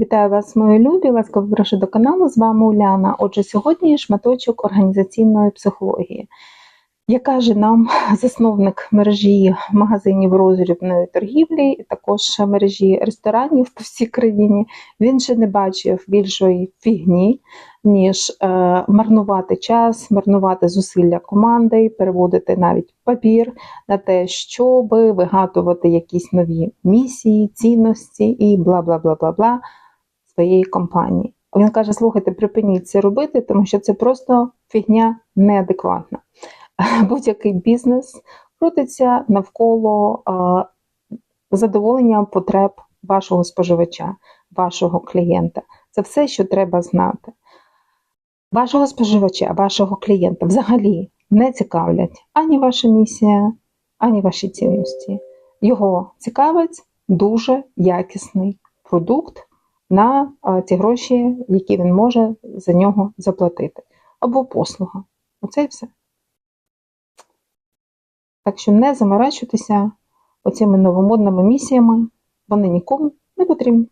Вітаю вас, мої любі! Ласкаво прошу до каналу. З вами Уляна. Отже, сьогодні шматочок організаційної психології. Як каже нам засновник мережі магазинів роздрібної торгівлі, також мережі ресторанів по всій країні, він ще не бачив більшої фігні, ніж е, марнувати час, марнувати зусилля команди, переводити навіть папір на те, щоб вигадувати якісь нові місії, цінності і бла бла бла бла бла своєї компанії. Він каже: слухайте, припиніть це робити, тому що це просто фігня неадекватна. Будь-який бізнес крутиться навколо задоволення потреб вашого споживача, вашого клієнта. Це все, що треба знати. Вашого споживача, вашого клієнта взагалі не цікавлять ані ваша місія, ані ваші цінності. Його цікавить дуже якісний продукт на ті гроші, які він може за нього заплатити, або послуга. Оце і все. Так що не заморачуйтеся оцими новомодними місіями, вони нікому не потрібні.